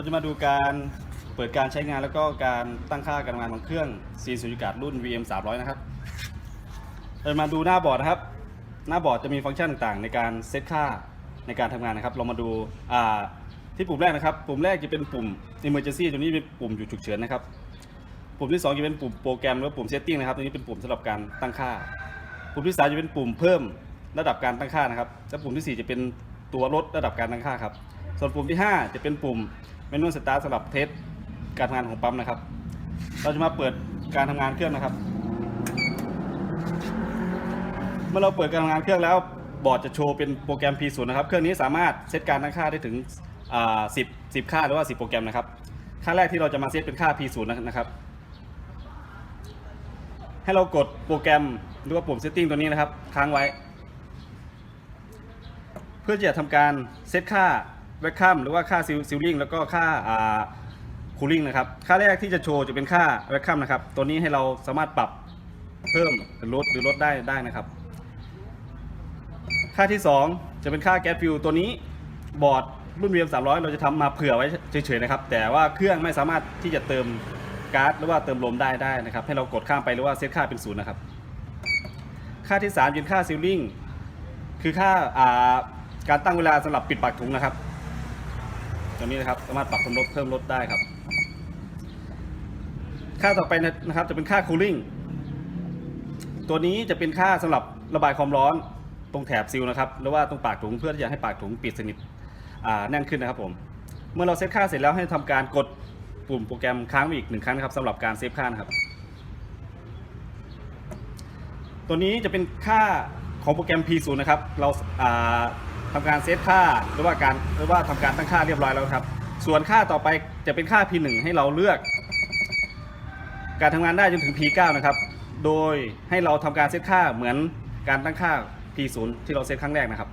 เราจะมาดูการเปิดการใช้งานแล้วก็การตั้งค่าการทำงานของเครื่องซีนสุญญากาศรุ่น VM 300 นะครับเราจะมาดูหน้าบอร์ดนะครับ หน้าบอร์ดจะมีฟังก์ชันต่างๆ ในการเซตค่าในการทำงานนะครับ เรามาดูอ่าที่ปุ่มแรกนะครับ ปุ่มแรกจะเป็นปุ่ม emergency ตัวนี้เป็นปุ่มหยุดฉุกเฉินนะครับ ปุ่มที่ 2 จะเป็นปุ่มโปรแกรมหรือปุ่ม setting นะครับ ตัวนี้เป็นปุ่มสำหรับการตั้งค่า ปุ่มที่ 3 จะเป็นปุ่มเพิ่มระดับการตั้งค่านะครับ และปุ่มที่ 4 จะเป็นตัวลดระดับการตั้งค่าครับ ส่วนปุ่มที่ 5 จะเป็นปุ่ม เมนูสตาร์ทสำหรับเทสการทำงานของปั๊มนะครับ เราจะมาเปิดการทำงานเครื่องนะครับ เมื่อเราเปิดการทำงานเครื่องแล้วบอร์ดจะโชว์เป็นโปรแกรม P0 นะครับ เครื่องนี้สามารถเซตการตั้งค่าได้ถึง10 10 ค่าหรือว่า 10 โปรแกรมนะครับ ค่าแรกที่เราจะมาเซตเป็นค่า P0 นะครับ ให้เรากดโปรแกรมหรือว่าปุ่ม Setting ตัวนี้นะครับ ค้างไว้ เพื่อจะทำการเซตค่า แวคคัมหรือว่าค่าซิลลิงแล้วก็ค่าคูลิ่งนะครับ ค่าแรกที่จะโชว์จะเป็นค่าแวคคัมนะครับ ตัวนี้ให้เราสามารถปรับเพิ่มหรือลดหรือลดได้ได้นะครับ ค่าที่ 2 จะเป็นค่าแก๊สฟิวตัวนี้บอร์ดรุ่น VM 300 เราจะทำมาเผื่อไว้เฉยๆนะครับ แต่ว่าเครื่องไม่สามารถที่จะเติมก๊าซหรือว่าเติมลมได้ได้นะครับ ให้เรากดข้ามไปหรือว่าเซตค่าเป็นศูนย์นะครับ ค่าที่3เป็นค่าซิลลิงคือค่าอ่าการตั้งเวลาสำหรับปิดปากถุงนะครับ ตัวนี้นะครับสามารถปรับเพิ่มลดเพิ่มลดได้ครับ ค่าต่อไปนะครับจะเป็นค่าคูลิ่งตัวนี้จะเป็นค่าสำหรับระบายความร้อนตรงแถบซิลนะครับหรือว่าตรงปากถุงเพื่อที่จะให้ปากถุงปิดสนิทแน่นขึ้นนะครับผมเมื่อเราเซตค่าเสร็จแล้วให้ทำการกดปุ่มโปรแกรมค้างไว้อีกหนึ่งครั้งนะครับสำหรับการเซฟค่านะครับ ตัวนี้จะเป็นค่าของโปรแกรม P0 นะครับ เรา ทำทำการเซตค่าหรือว่าการหรือว่าทำการตั้งค่าเรียบร้อยแล้วครับ ส่วนค่าต่อไปจะเป็นค่า P1 ให้เราเลือก การทำงานได้จนถึง P9 นะครับ โดยให้เราทำการเซตค่าเหมือนการตั้งค่า P0 ที่เราเซตครั้งแรกนะครับ